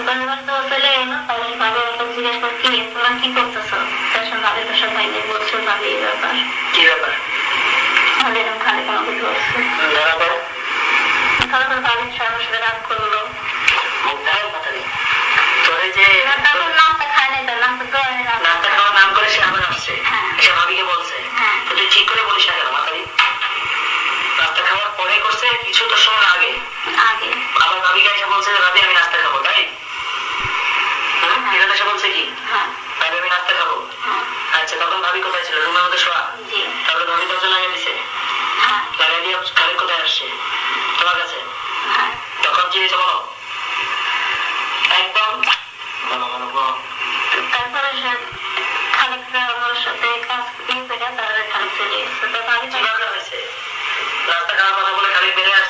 সকালবেলা তার সঙ্গে ভাবি তো সব বলছো ভাবি এই ব্যাপার কি ব্যাপার? আমাদের ওখানে কোনো কিছু হচ্ছে তারপর রাগ করল কথা নেই তবে যে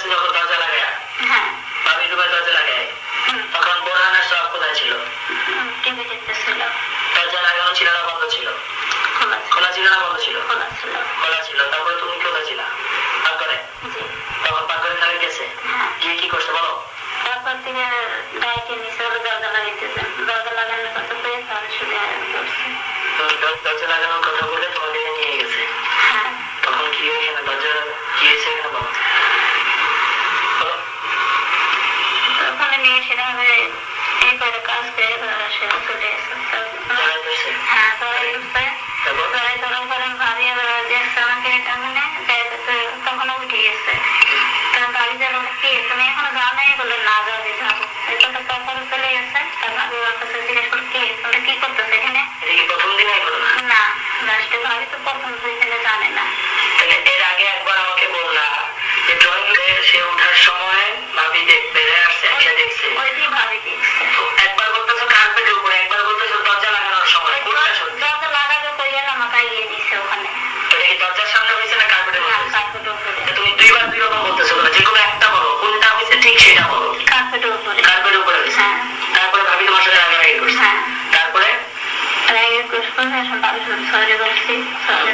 sido total de la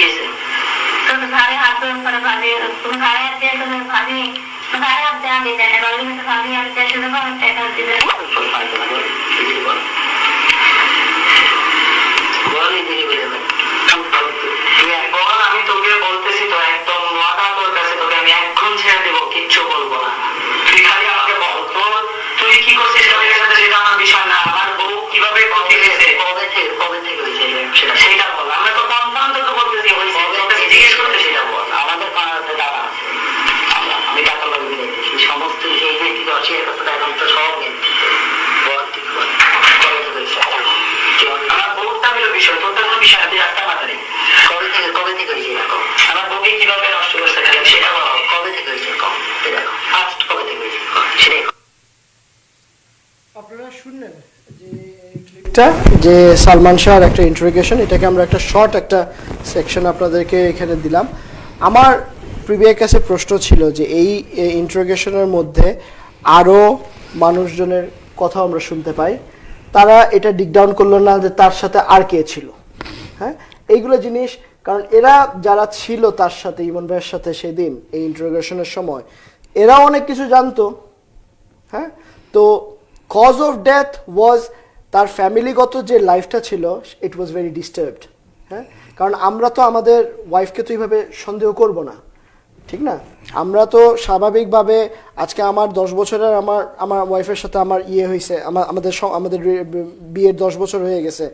দেখিয়েছে তো तुम्हारे हाथों में प्रभावी तुम्हारे हाथ जैसे में भाभी तुम्हारे हाथ जहाँ भी जाने वाली में भाभी हाथ जैसे में भाभी আপনারা শুনলেন যে সালমান শাহর একটা ইন্টারোগেশন এটাকে আমরা একটা শর্ট একটা সেকশন আপনাদেরকে এখানে দিলাম। আমার প্রিভিয়ার কাছে প্রশ্ন ছিল যে এই ইন্টারোগেশনের মধ্যে আরও মানুষজনের কথা আমরা শুনতে পাই। তারা এটা ডিকডাউন করল না যে তার সাথে আর কে ছিল। হ্যাঁ? এইগুলো জিনিস, কারণ এরা যারা ছিল তার সাথে, ইমন ভাইয়ের সাথে সেদিন এই ইন্টারোগেশনের সময় এরা অনেক কিছু জানতো। হ্যাঁ? তো কজ অফ ডেথ ওয়াজ তার ফ্যামিলিগত যে লাইফটা ছিল ইট ওয়াজ ভেরি ডিস্টার্বড হ্যাঁ? কারণ আমরা তো আমাদের ওয়াইফকে তো এইভাবে সন্দেহ করব না। ঠিক না? আমরা তো স্বাভাবিকভাবে আজকে আমার দশ বছরের আমার আমার ওয়াইফের সাথে আমার ইয়ে হয়েছে আমার আমাদের আমাদের বিয়ের দশ বছর হয়ে গেছে।